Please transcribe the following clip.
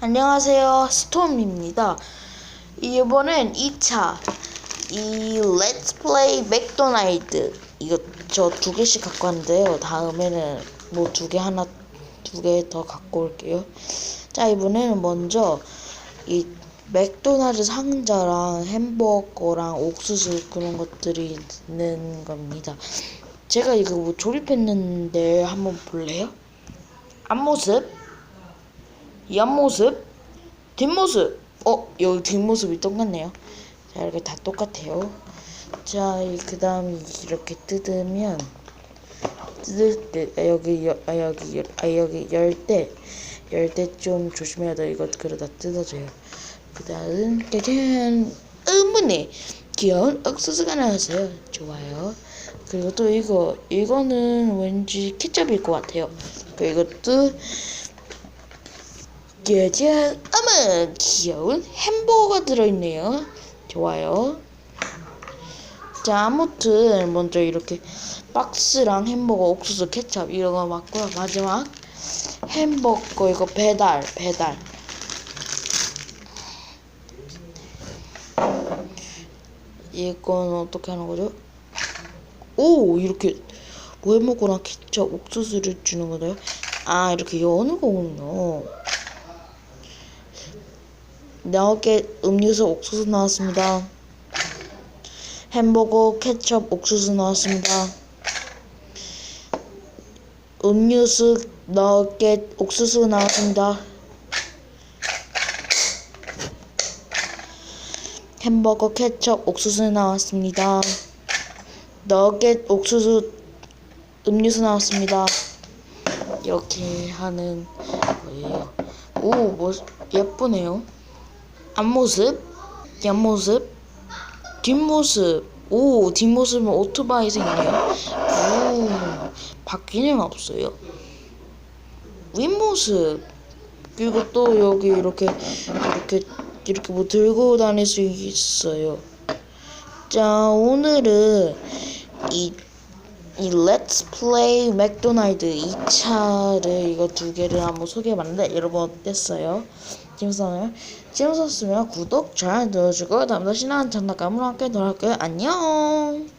안녕하세요. 스톰입니다. 이번엔 2차 이 렛츠 플레이 맥도날드 이거 저 두 개씩 갖고 왔는데요. 다음에는 뭐 두 개 하나 두 개 더 갖고 올게요. 자 이번에는 먼저 이 맥도날드 상자랑 햄버거랑 옥수수 그런 것들이 있는 겁니다. 제가 이거 뭐 조립했는데 한번 볼래요? 앞모습 옆모습, 뒷모습. 어, 여기 뒷모습이 똑같네요. 자, 이렇게 다 똑같아요. 자, 그 다음 이렇게 뜯으면 뜯을 때 아, 여기 여, 아 여기 열, 아 여기 열 때 열 때 좀 조심해야 돼. 이거 그러다 뜯어져요. 그 다음 짜잔 어머니 귀여운 옥수수가 나왔어요. 좋아요. 그리고 또 이거 이거는 왠지 케첩일 것 같아요. 그리고 또 짜잔 어머 귀여운 햄버거가 들어있네요. 좋아요. 자 아무튼 먼저 이렇게 박스랑 햄버거 옥수수 케첩 이런 거 맞고요. 마지막 햄버거 이거 배달 배달. 이건 어떻게 하는 거죠? 오 이렇게 뭐 햄버거랑 케첩 옥수수를 주는 거네요? 아 이렇게 여는 거군요 나오게 음료수 옥수수 나왔습니다. 햄버거 케첩 옥수수 나왔습니다. 음료수 너겟 옥수수 나왔습니다. 햄버거 케첩 옥수수 나왔습니다. 너겟 옥수수 음료수 나왔습니다. 이렇게 하는 거예요. 오, 뭐 예쁘네요. 앞모습, 옆모습, 뒷모습. 오, 뒷모습은 오토바이 생기네요. 오, 바퀴는 없어요. 윗모습. 그리고 또 여기 이렇게, 이렇게, 이렇게 뭐 들고 다닐 수 있어요. 자, 오늘은 이, 이 Let's Play 맥도날드 2차를 이거 두 개를 한번 소개해봤는데 여러분 어땠어요? 재밌었나요? 재밌었으면 구독, 좋아요 눌러주고 다음도 신나는 장난감으로 함께 돌아올게요. 안녕!